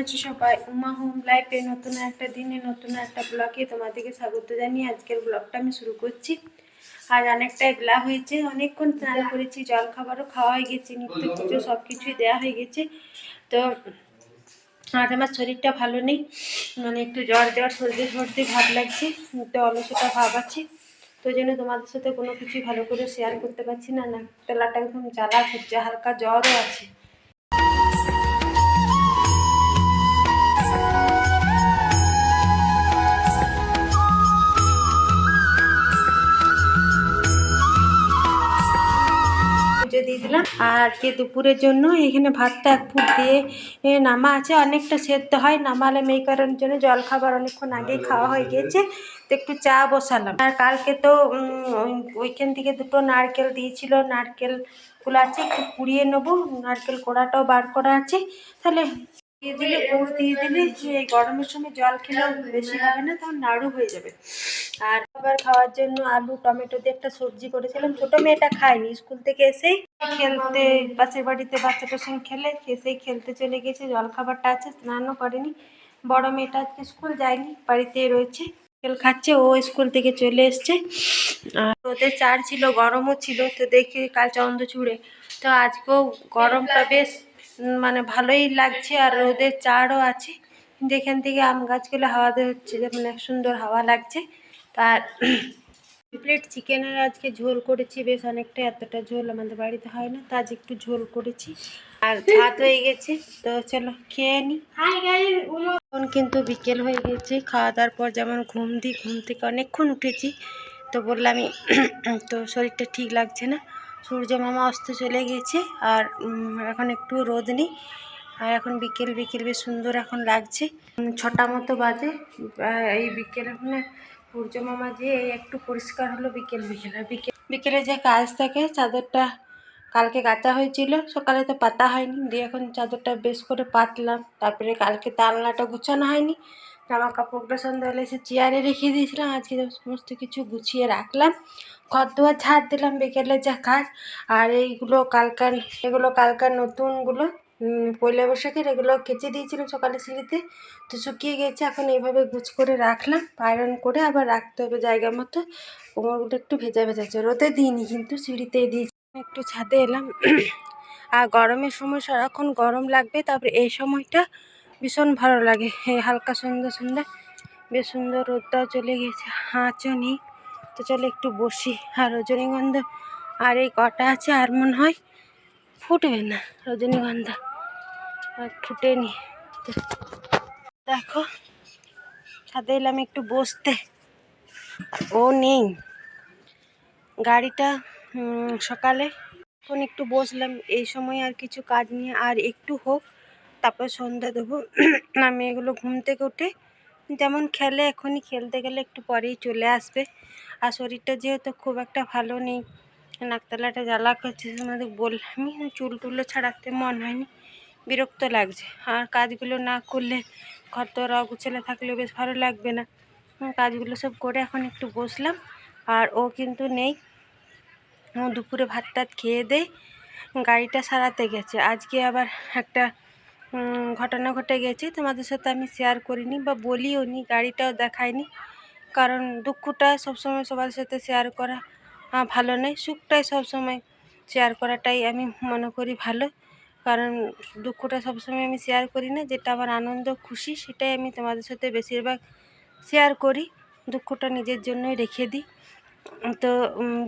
আছো সবাই। উমা হোম লাইফে নতুন একটা দিনে, নতুন একটা ব্লগে তোমাদেরকে স্বাগত জানিয়ে আজকের ব্লগটা আমি শুরু করছি। আজ অনেকটাই বেলা হয়েছে, অনেকক্ষণ স্নান করেছি, জল খাবারও খাওয়া হয়ে গেছে, নিত্য পুজো সব কিছুই দেওয়া হয়ে গেছে। তো আজ আমার শরীরটা ভালো নেই মানে একটু জ্বর জ্বর, সর্দি সর্দি ভাব লাগছে একটু অলসতা ভাব আছে তো জন্য তোমাদের সাথে কোনো কিছুই ভালো করে শেয়ার করতে পারছি না না তেলাটা একদম জ্বালা করছে হালকা জ্বরও আছে। আর আজকে দুপুরের জন্য এখানে ভাতটা এক ফুট দিয়ে এ, নামা আছে। অনেকটা সেদ্ধ হয় নামালাম এই কারণের জন্য জল খাবার অনেকক্ষণ আগেই খাওয়া হয়ে গিয়েছে। তো একটু চা বসালাম। আর কালকে তো ওই- ওইখান থেকে দুটো নারকেল দিয়েছিল। নারকেলগুলো আছে একটু পুড়িয়ে নেব। নারকেল কোড়াটাও বার করা আছে। তাহলে দিয়ে দিলে, গুড় দিয়ে দিলে যে গরমের সময় জল খেলেও বেশি হবে না, তখন নাড়ু হয়ে যাবে। আর আবার খাওয়ার জন্য আলু, টমেটো দিয়ে একটা সবজি করেছিলাম। ছোট মেয়েটা খায়নি, স্কুল থেকে এসেই খেলতে, পাশের বাড়িতে বাচ্চাটার সঙ্গে খেলে এসেই খেলতে চলে গেছে জল খাবারটা আছে, স্নানও করেনি। বড় মেয়েটা আজকে স্কুল যায়নি বাড়িতেই রয়েছে খেল খাচ্ছে, ও স্কুল থেকে চলে এসছে। আর ওদের চার ছিল, গরমও ছিল, তো দেখি কাল চন্দ্রচূড়ে। তো আজকেও গরমটা বেশ মানে ভালোই লাগছে আর রোদের চারও আছে। কিন্তু এখান থেকে আম গাছগুলো হাওয়া দিয়ে হচ্ছে মানে সুন্দর হাওয়া লাগছে। তার প্লেট চিকেনের আজকে ঝোল করেছি, বেশ অনেকটা, এতটা ঝোল আমাদের বাড়িতে হয় না, তা আজ একটু ঝোল করেছি। আর ভাত হয়ে গেছে, তো চলো খেয়ে নি। এখন কিন্তু বিকেল হয়ে গেছে, খাওয়া দাওয়ার পর যেমন ঘুম দিই, ঘুম থেকে অনেকক্ষণ উঠেছি। তো বললাম তো শরীরটা ঠিক লাগছে না। সূর্য মামা অস্ত চলে গেছে আর এখন একটু রোদ নেই। আর এখন বিকেল বিকেল বেশ সুন্দর এখন লাগছে। ছটা মতো বাজে। এই বিকেল মানে সূর্য মামা যে একটু পরিষ্কার হলো বিকেল বিকেল। আর বিকেল, বিকেলে যে কাজ থাকে, চাদরটা কালকে কাচা হয়েছিল। সকালে তো পাতা হয়নি। দিয়ে এখন চাদরটা বেশ করে পাতলাম। তারপরে কালকে তালনাটা গুছানো হয়নি। জামা কাপড়টা সন্ধ্যাবেলা এসে চেয়ারে রেখে দিয়েছিলাম। আজকে সমস্ত কিছু গুছিয়ে রাখলাম। ঘর দুয়ার ঝাড় দিলাম বিকেলে যা কাজ। আর এইগুলো কালকার, এগুলো কালকার নতুনগুলো পয়লা বৈশাখের এগুলো কেচে দিয়েছিলাম সকালে সিঁড়িতে। তো শুকিয়ে গেছে, এখন এইভাবে গুছ করে রাখলাম। আয়রন করে আবার রাখতে হবে জায়গা মতো। কোমরগুলো একটু ভেজা ভেজা আছে, রোদে দিইনি কিন্তু সিঁড়িতেই দিয়েছি। একটু ছাদে এলাম। আর গরমের সময় সারাক্ষণ গরম লাগবে, তারপরে এই সময়টা ভীষণ ভালো লাগে। এই হালকা সন্ধ্যা সন্ধ্যা বেশ সুন্দর রোদটাও চলে গেছে হাঁচও নেই তো চলে একটু বসি। আর রজনীগন্ধা, আর এই কটা আছে আর মনে হয় ফুটবে না রজনীগন্ধা। আর ফুটেনি। দেখো ছাদে এলাম একটু বসতে। ও নেই। গাড়িটা সকালে। এখন একটু বসলাম। এই সময় আর কিছু কাজ নিয়ে আর একটু হোক তারপর সন্ধ্যা দেবো। না মেয়েগুলো ঘুম থেকে উঠে যেমন খেলে এখনই খেলতে গেলে একটু পরেই চলে আসবে। আর শরীরটা যেহেতু খুব একটা ভালো নেই, নাকতলাটা জ্বালা করছে তোমাদের বললামই চুল টুলও ছাড়াতে মন হয়নি, বিরক্ত লাগছে। আর কাজগুলো না করলে ঘর তো অগুছালো থাকলেও বেশ ভালো লাগবে না। কাজগুলো সব করে এখন একটু বসলাম, আর ও কিন্তু নেই। দুপুরে ভাত টাত খেয়ে দেয় গাড়িটা সারাতে গেছে। আজকে আবার একটা ঘটনা ঘটে গেছে। তোমাদের সাথে আমি শেয়ার করিনি বা বলিও নি গাড়িটাও দেখাইনি কারণ দুঃখটা সবসময় সবার সাথে শেয়ার করা ভালো নয়। সুখটাই সবসময় শেয়ার করাটাই আমি মনে করি ভালো। কারণ দুঃখটা সবসময় আমি শেয়ার করি না। যেটা আমার আনন্দ, খুশি, সেটাই আমি তোমাদের সাথে বেশিরভাগ শেয়ার করি। দুঃখটা নিজের জন্যই রেখে দিই। তো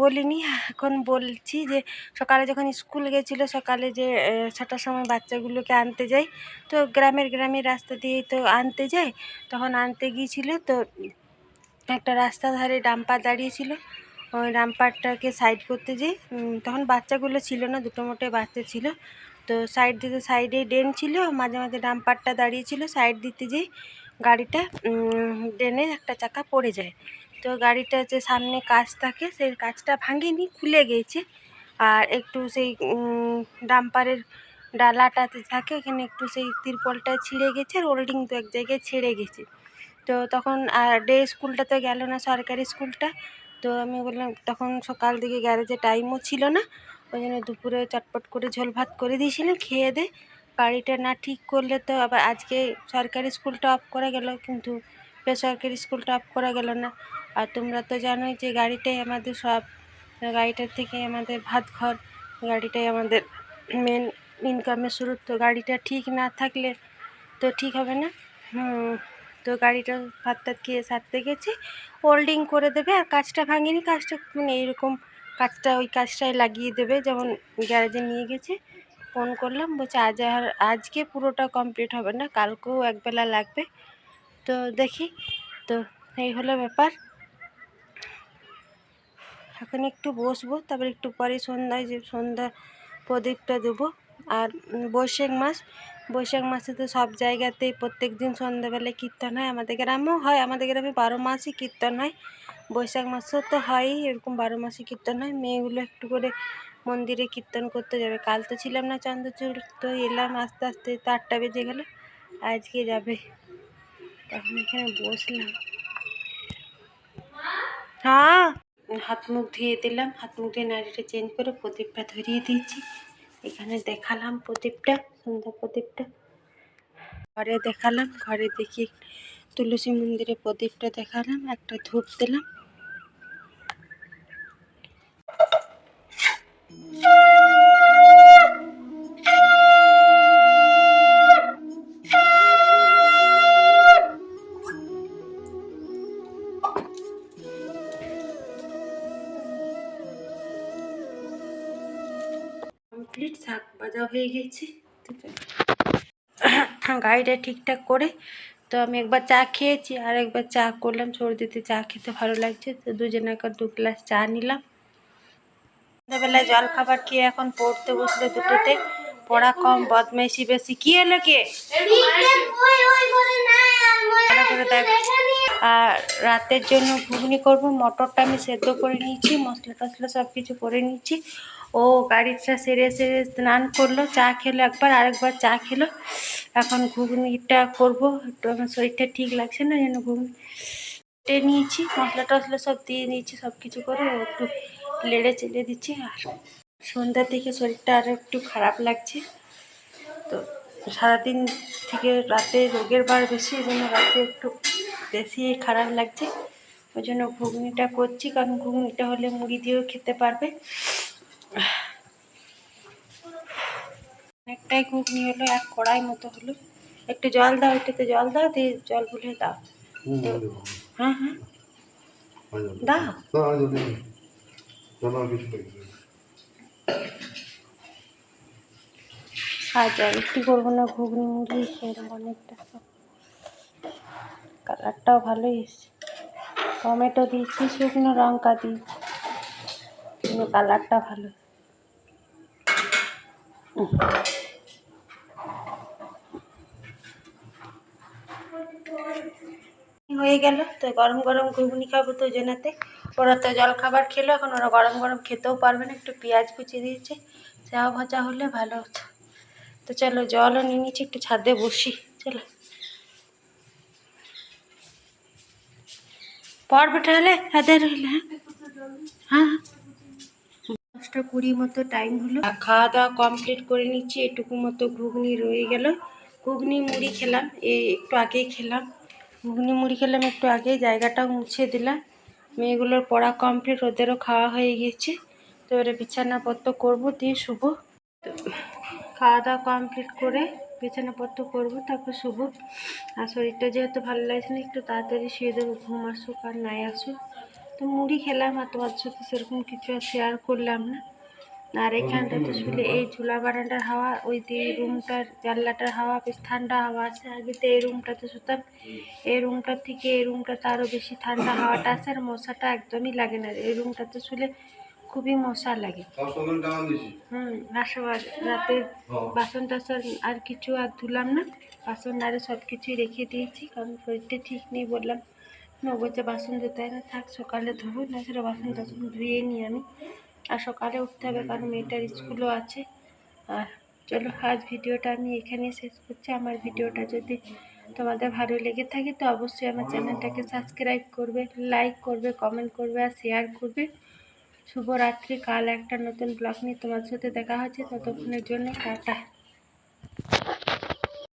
বলিনি। এখন বলছি যে, সকালে যখন স্কুল গেছিল, সকালে যে ছটার সময় বাচ্চাগুলোকে আনতে যাই, তো গ্রামের গ্রামের রাস্তা দিয়েই তো আনতে যায় তখন আনতে গিয়েছিল, তো একটা রাস্তার ধারে ডাম্পার দাঁড়িয়েছিল। ওই ডাম্পারটাকে সাইড করতে যেয়ে তখন বাচ্চাগুলো ছিল না, দুটো মোটে বাচ্চা ছিল। তো সাইড দিতে সাইডে ড্রেন ছিল, মাঝে মাঝে ডাম্পারটা দাঁড়িয়ে ছিল সাইড দিতে যেয়ে গাড়িটা ড্রেনে একটা চাকা পড়ে যায়। তো গাড়িটা যে সামনে কাচ থাকে, সেই কাচটা ভাঙেনি, খুলে গিয়েছে আর একটু সেই ডাম্পারের ডালাটাতে থাকে, এখানে একটু সেই তিরপলটা ছিঁড়ে গেছে আর ওল্ডিং তো এক জায়গায় ছেড়ে গেছে। তো তখন, আর ডে স্কুলটা তো গেল না, সরকারি স্কুলটা। তো আমি বললাম, তখন সকাল দিকে গ্যারেজে টাইমও ছিল না। ওই জন্য দুপুরে চটপট করে ঝোল ভাত করে দিয়েছিলাম, খেয়ে দে। গাড়িটা না ঠিক করলে তো আবার আজকে সরকারি স্কুলটা অফ করা গেল, কিন্তু বেসরকারি স্কুলটা অফ করা গেল না। আর তোমরা তো জানোই যে গাড়িটাই আমাদের সব, গাড়িটার থেকে আমাদের ভাত ঘর গাড়িটাই আমাদের মেন ইনকামের স্রোত। তো গাড়িটা ঠিক না থাকলে তো ঠিক হবে না। তো গাড়িটা ভাত টাত খেয়ে সারতে গেছি হোল্ডিং করে দেবে আর কাজটা ভাঙেনি। কাজটা মানে এইরকম কাজটা, ওই কাজটাই লাগিয়ে দেবে। যেমন গ্যারেজে নিয়ে গেছে, ফোন করলাম, বলছে আজ আর, আজকে পুরোটা কমপ্লিট হবে না, কালকেও একবেলা লাগবে। তো দেখি, তো এই হলো ব্যাপার। এখন একটু বসবো, তারপর একটু পরে সন্ধ্যায় যে সন্ধ্যা প্রদীপটা দেবো। আর বৈশাখ মাস, বৈশাখ মাসে তো সব জায়গাতেই প্রত্যেক দিন সন্ধ্যাবেলায় কীর্তন হয়। আমাদের গ্রামেও হয়, আমাদের গ্রামে বারো মাসই কীর্তন হয়। বৈশাখ মাসেও তো হয়ই, এরকম বারো মাসই কীর্তন হয়। মেয়েগুলো একটু করে মন্দিরে কীর্তন করতে যাবে। কাল তো ছিলাম না চন্দ্রচূড়, তো এলাম আস্তে আস্তে তো আটটা বেজে গেল, আজকে যাবে। তখন এখানে বসলাম। হ্যাঁ। হাত মুখ ধুয়ে দিলাম, হাত মুখ ধুয়ে নাড়িটা চেঞ্জ করে প্রদীপটা ধরিয়ে দিয়েছি। এখানে দেখালাম প্রদীপটা সন্ধ্যা প্রদীপটা। ঘরে দেখালাম, ঘরে দেখি তুলসী মন্দিরে প্রদীপটা দেখালাম, একটা ধূপ দিলাম। কমপ্লিট শাক ভাজা হয়ে গেছে। গাড়িটা ঠিকঠাক করে, তো আমি একবার চা খেয়েছি, আর একবার চা করলাম, সর্দিতে চা খেতে ভালো লাগছে, তো দুজনে দুজনাকার দু গ্লাস চা নিলাম। সন্ধ্যাবেলায় জল খাবার খেয়ে এখন পড়তে বসলে দুটোতে, পড়া কম, বদমাইশি বেশি। কি হলো কে? আর রাতের জন্য ঘুগনি করব, মটরটা আমি সেদ্ধ করে নিয়েছি মশলা টশলা সব কিছু করে নিয়েছি। ও গাড়িটা সেরে সেরে স্নান করল, চা খেলো, একবার আরেকবার চা খেলো। এখন ঘুগনিটা করব, একটু আমার শরীরটা ঠিক লাগছে না, যেন ঘুগনি কেটে নিয়েছি, মশলা টশলা সব দিয়ে নিয়েছি, সব কিছু করে একটু লেড়ে চেড়ে দিচ্ছি। আর সন্ধ্যার দিকে শরীরটা আরও একটু খারাপ লাগছে। তো সারাদিন থেকে রাতে রোগের বার বেশি ওই জন্য রাতে একটু বেশি খারাপ লাগছে। ওই জন্য ঘুগনিটা করছি, কারণ ঘুগনিটা হলে মুড়ি দিয়েও খেতে পারবে। অনেকটাই ঘুগনি হলো এক কড়াই মতো হলো। একটু জল দাও এটাতে জল দাও দিয়ে জল গুলে দাও। হ্যাঁ হ্যাঁ দাও। আর একটু করব না ঘুগনি মুড়ি সেরকম অনেকটা। কালারটাও ভালোই এসছে। টমেটো দিয়েছি শুকনো লঙ্কা দিয়েছি। কিন্তু কালারটা ভালো। হয়ে গেল, তো গরম গরম ঘুগনি খাব তো জেনাতে। ওরা তো জল খাবার খেলো, এখন ওরা গরম গরম খেতেও পারবে না, একটু পেঁয়াজ কুচি দিয়েছে। চা ভাজা হলে ভালো হতো। তো চলো জলও নিয়ে নিচ্ছি, একটু ছাদে বসি, চলো। পরবেটা হলে ছাদে রইলে হ্যাঁ হ্যাঁ। দশটা কুড়ি মতো টাইম হলো। খাওয়া দাওয়া কমপ্লিট করে নিচ্ছি, এটুকু মতো ঘুগনি রয়ে গেল। ঘুগনি, মুড়ি খেলাম এই একটু আগেই খেলাম। ঘুগনি, মুড়ি খেলাম একটু আগেই, জায়গাটাও মুছে দিলাম। মেয়েগুলোর পড়া কমপ্লিট ওদেরও খাওয়া হয়ে গেছে তো এবারে বিছানাপত্র করব, দিয়ে তো খাওয়া দাওয়া কমপ্লিট করে বিছানাপত্র করব, তারপর শুবো। আর শরীরটা যেহেতু ভালো লাগছে না, একটু তাড়াতাড়ি শুয়ে দেবো, ঘুম আসুক আর নাই আসুক। তো মুড়ি খেলাম আর তোমার সাথে সেরকম কিছু আর শেয়ার করলাম না। আর এখানটাতে শুলে এই ঝুলা বারান্দার হাওয়া ওই দিয়ে রুমটার জানলাটার হাওয়া বেশ ঠান্ডা হাওয়া আছে। আগে তো এই রুমটাতে শুতাম এই রুমটার থেকে এই রুমটাতে আরও বেশি ঠান্ডা হাওয়াটা আছে আর মশাটা একদমই লাগে না। এই রুমটাতে শুলে খুবই মশা লাগে। হুম আসবার রাতে বাসন টাসন আর কিছু আর ধুলাম না। বাসন আরে সব কিছুই রেখে দিয়েছি কারণ শরীরটা ঠিক নেই বললাম। না বাসন ধুতে হয় না, থাক, সকালে ধোবো, না সেটা বাসন টাসন ধুয়ে নিই আমি। আর সকালে উঠতে হবে, কারণ মেয়েটার স্কুলও আছে। আর চলো, আজ ভিডিওটা আমি এখানে শেষ করছি। আমার ভিডিওটা যদি তোমাদের ভালো লেগে থাকে, তো অবশ্যই আমার চ্যানেলটাকে সাবস্ক্রাইব করবে, লাইক করবে, কমেন্ট করবে আর শেয়ার করবে। শুভরাত্রি, কাল একটা নতুন ব্লগ নিয়ে তোমার সাথে দেখা হচ্ছে। ততক্ষণের জন্য টাটা।